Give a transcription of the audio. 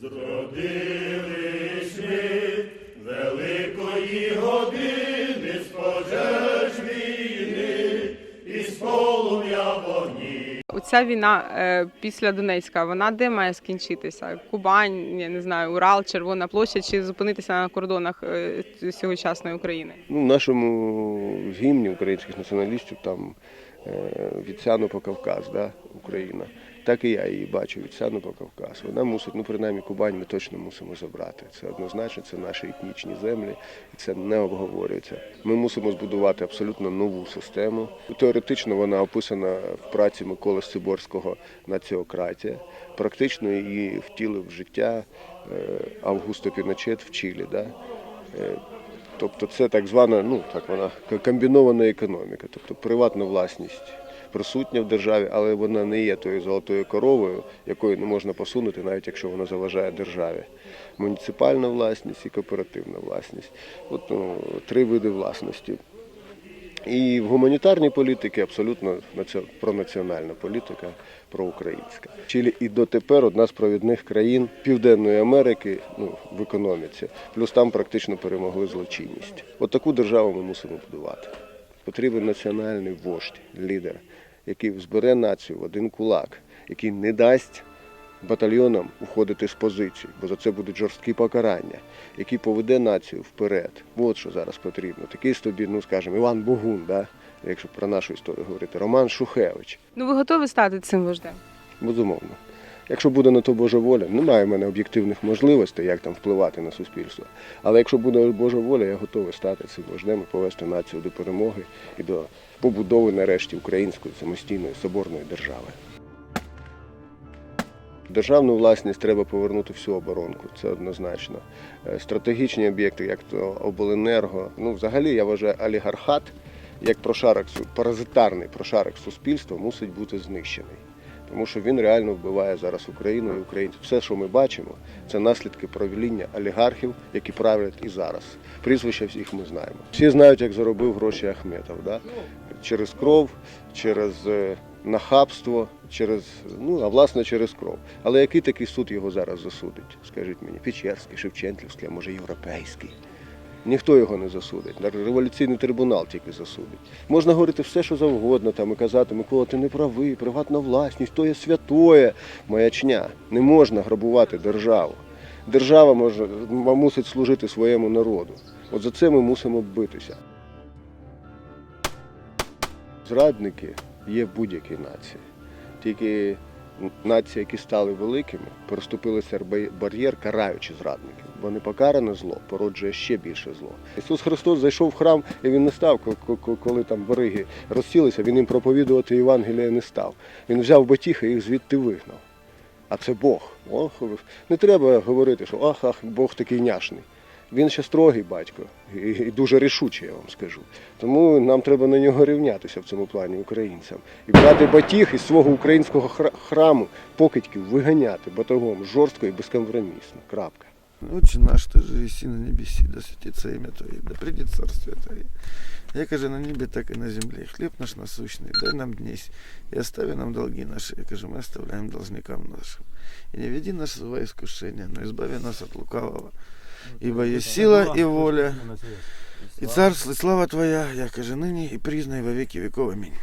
Зродились ми великої години з пожеж війни і з полум'я вогні. Оця війна е, після Донецька, вона де має скінчитися? Кубань, я не знаю, Урал, Червона площа чи зупинитися на кордонах е, сьогочасної України? Ну, в нашому гімні українських націоналістів там е, від Сяну по Кавказ, да, Україна. Так і я її бачу від Сяну по Кавказ. Вона мусить, ну принаймні Кубань ми точно мусимо забрати. Це однозначно, це наші етнічні землі, і це не обговорюється. Ми мусимо збудувати абсолютно нову систему. Теоретично вона описана в праці Миколи Сиборського «Націократія». Практично її втілив в життя е, Августо Піночет в Чилі. Да? Е, Тобто це так звана, ну так вона комбінована економіка, тобто приватна власність присутня в державі, але вона не є тою золотою коровою, якою не можна посунути, навіть якщо вона заважає державі. Муніципальна власність і кооперативна власність. От ну, три види власності. І в гуманітарній політиці абсолютно пронаціональна політика, проукраїнська. Чилі і дотепер одна з провідних країн Південної Америки ну, в економіці. Плюс там практично перемогли злочинність. От таку державу ми мусимо будувати. Потрібен національний вождь, лідер, який збере націю в один кулак, який не дасть батальйонам уходити з позицій, бо за це будуть жорсткі покарання, який поведе націю вперед. От що зараз потрібно. Такий собі, ну скажімо, Іван Богун, да? якщо про нашу історію говорити, Роман Шухевич. Ну ви готові стати цим вождем? Безумовно. Якщо буде на то Божа воля, немає в мене об'єктивних можливостей, як там впливати на суспільство. Але якщо буде Божа воля, я готовий стати цим вождем і повести націю до перемоги і до побудови нарешті української самостійної соборної держави. Державну власність треба повернути всю оборонку, це однозначно. Е, Стратегічні об'єкти, як то обленерго. Ну, взагалі, я вважаю, олігархат як прошарок, паразитарний прошарок суспільства мусить бути знищений. Тому що він реально вбиває зараз Україну і українців. Все, що ми бачимо, це наслідки правління олігархів, які правлять і зараз. Прізвища всіх ми знаємо. Всі знають, як заробив гроші Ахметов. Да? Через кров, через е, нахабство, через, ну, а власне через кров. Але який такий суд його зараз засудить? Скажіть мені, Печерський, Шевченківський, а може європейський? Ніхто його не засудить. Революційний трибунал тільки засудить. Можна говорити все, що завгодно, там і казати, Микола, ти не правий, приватна власність, то є святоє. Маячня. Не можна грабувати державу. Держава може, мусить служити своєму народу. От за це ми мусимо битися. Зрадники є будь-якій нації. Тільки нації, які стали великими, переступили бар'єр, караючи зрадників. Бо непокаране зло породжує ще більше зло. Ісус Христос зайшов в храм, і він не став, ко- ко- ко- коли там вариги розсілися, він їм проповідувати Євангелія не став. Він взяв батіха і їх звідти вигнав. А це Бог. Ох, не треба говорити, що ах, ах, Бог такий няшний. Він ще строгий батько і, і дуже рішучий, я вам скажу. Тому нам треба на нього рівнятися в цьому плані українцям. І брати батіг із свого українського хра- храму покидьків виганяти батогом жорстко і безкомпромісно. Крапка. Отче наш, ты же еси на небеси, да святится имя Твое, да придет царствие Твое. Яко же на небе, так и на земле. Хлеб наш насущный, дай нам днесь, и остави нам долги наши, яко же мы оставляем должникам нашим. И не веди нас в искушение, но избави нас от лукавого. Ибо есть сила и воля, и царство, и слава Твоя, яко же ныне и признай во веки веков. Аминь.